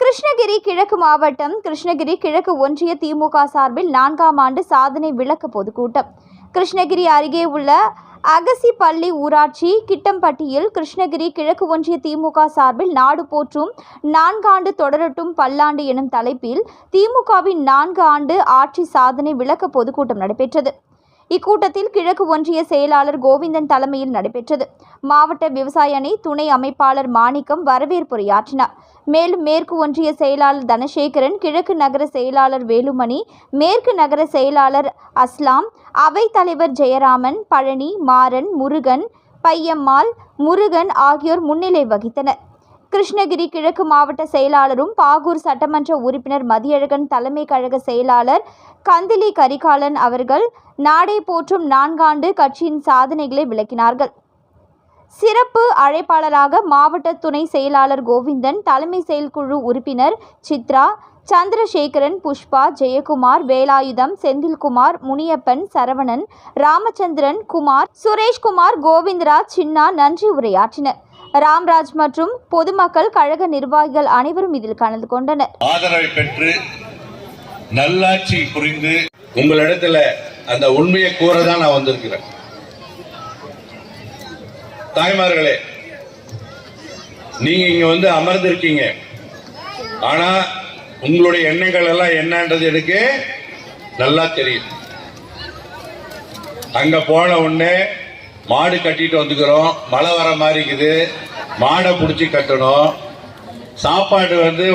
கிருஷ்ணகிரி கிழக்கு மாவட்டம் கிருஷ்ணகிரி கிழக்கு ஒன்றிய திமுக சார்பில் நான்காம் ஆண்டு சாதனை விளக்க பொதுக்கூட்டம். கிருஷ்ணகிரி அருகே உள்ள அகசிப்பள்ளி ஊராட்சி கிட்டம்பட்டியில் கிருஷ்ணகிரி கிழக்கு ஒன்றிய திமுக சார்பில் நாடு போற்றும் நான்காண்டு தொடரட்டும் பல்லாண்டு எனும் தலைப்பில் திமுகவின் நான்கு ஆண்டு ஆட்சி சாதனை விளக்க பொதுக்கூட்டம் நடைபெற்றது. இக்கூட்டத்தில் கிழக்கு ஒன்றிய செயலாளர் கோவிந்தன் தலைமையில் நடைபெற்றது. மாவட்ட விவசாய அணி துணை அமைப்பாளர் மாணிக்கம் வரவேற்புரையாற்றினார். மேலும் மேற்கு ஒன்றிய செயலாளர் தனசேகரன் கிழக்கு நகர செயலாளர் வேலுமணி மேற்கு நகர செயலாளர் அஸ்லாம் அவை தலைவர் ஜெயராமன் பழனி மாறன் முருகன் பையம்மாள் முருகன் ஆகியோர் முன்னிலை வகித்தனர். கிருஷ்ணகிரி கிழக்கு மாவட்ட செயலாளரும் பாகூர் சட்டமன்ற உறுப்பினர் மதியழகன் தலைமை கழக செயலாளர் கந்திலி கரிகாலன் அவர்கள் நாடை போற்றும் நான்காண்டு கட்சியின் சாதனைகளை விளக்கினார்கள். சிறப்பு அழைப்பாளராக மாவட்ட துணை செயலாளர் கோவிந்தன் தலைமை செயல்குழு உறுப்பினர் சித்ரா சந்திரசேகரன் புஷ்பா ஜெயக்குமார் வேலாயுதம் செந்தில்குமார் முனியப்பன் சரவணன் ராமச்சந்திரன் குமார் சுரேஷ்குமார் கோவிந்தராஜ் சின்னா நன்றி உரையாற்றினர். ராம்ராஜ் மற்றும் பொதுமக்கள் கழக நிர்வாகிகள் அனைவரும் இதில் கலந்து கொண்டனர். ஆதரவை பெற்று நல்லாட்சி புரிந்து உங்களிடத்துல அந்த உண்மையை கூற தான் நான் வந்திருக்கிறேன். தாய்மார்களே நீங்க இங்க வந்து அமர்ந்திருக்கீங்க. ஆனா உங்களுடைய எண்ணங்கள் எல்லாம் என்னன்றது எனக்கு நல்லா தெரியும். அங்க போன உடனே மாடு கட்டிட்டு வந்துக்கிறோம். மழை வர மாதிரி இருக்குது. மாடை பிடிச்சி கட்டணும். சாப்பாடு வந்து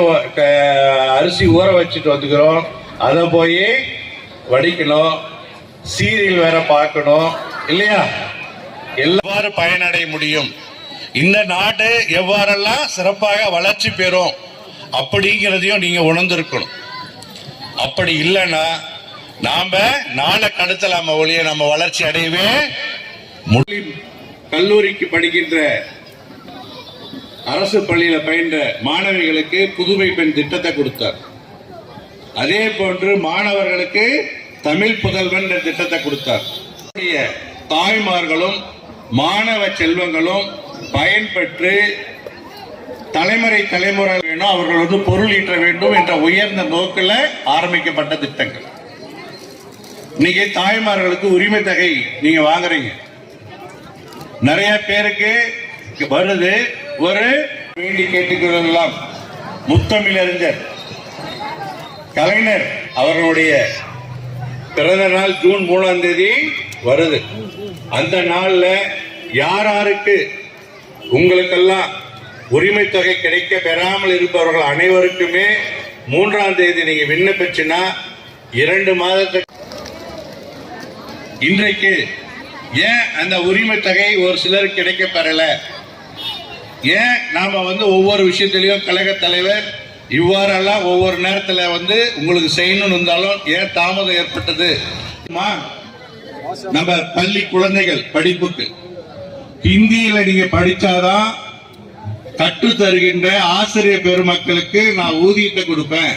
அரிசி ஊற வச்சுட்டு வந்துக்கிறோம். அதை போய் வடிக்கணும். சீரியல் வேற பார்க்கணும். இல்லையா? எவ்வாறு பயனடைய முடியும்? இந்த நாடு எவ்வாறெல்லாம் சிறப்பாக வளர்ச்சி பெறும் அப்படிங்கிறதையும் நீங்க உணர்ந்திருக்கணும். அப்படி இல்லைன்னா நாம நாளை கடத்தலாம ஒழிய நம்ம வளர்ச்சி அடையவே முடியும் கல்லூரிக்கு படிக்கின்ற அரசு பள்ளியில பயின்ற மாணவிகளுக்கு புதுமை பெண் திட்டத்தை கொடுத்தார். அதே போன்று மாணவர்களுக்கு தமிழ் புதல்வன் என்ற திட்டத்தை கொடுத்தார். தாய்மார்களும் மாணவ செல்வங்களும் பயன்பெற்று தலைமுறை தலைமுறை வேணும் அவர்கள் வந்து பொருள் ஈட்ட வேண்டும் என்ற உயர்ந்த நோக்கில் ஆரம்பிக்கப்பட்ட திட்டங்கள். இன்னைக்கு தாய்மார்களுக்கு உரிமை தகை நீங்க வாங்குறீங்க. நிறைய பேருக்கு வருது. ஒரு வேண்டி கேட்டுக்கொள்ளலாம் முத்தமிழறிஞர் கலைஞர் அவர்களுடைய பிறந்த நாள் ஜூன் மூணாம் தேதி வருது. அந்த நாள்ல யார் யாருக்கு உங்களுக்கெல்லாம் உரிமை தொகை கிடைக்க பெறாமல் இருப்பவர்கள் அனைவருக்குமே மூன்றாம் தேதி நீங்க விண்ணப்பிச்சுன்னா இரண்டு மாதத்துக்கு இன்றைக்கு ஏன் அந்த உரிமை தொகை ஒரு சிலருக்கு கிடைக்க பெறல? ஏன் நாம வந்து ஒவ்வொரு விஷயத்திலையும் கழக தலைவர் இவ்வாறெல்லாம் ஒவ்வொரு நேரத்துல வந்து உங்களுக்கு செய்யணும்னு இருந்தாலும் ஏன் தாமதம் ஏற்பட்டது? நம்ம பள்ளி குழந்தைகள் படிப்புக்கு. ஹிந்தியில நீங்க படிச்சாதான் கற்று தருகின்ற ஆசிரியர் பெருமக்களுக்கு நான் ஊதியத்தை கொடுப்பேன்.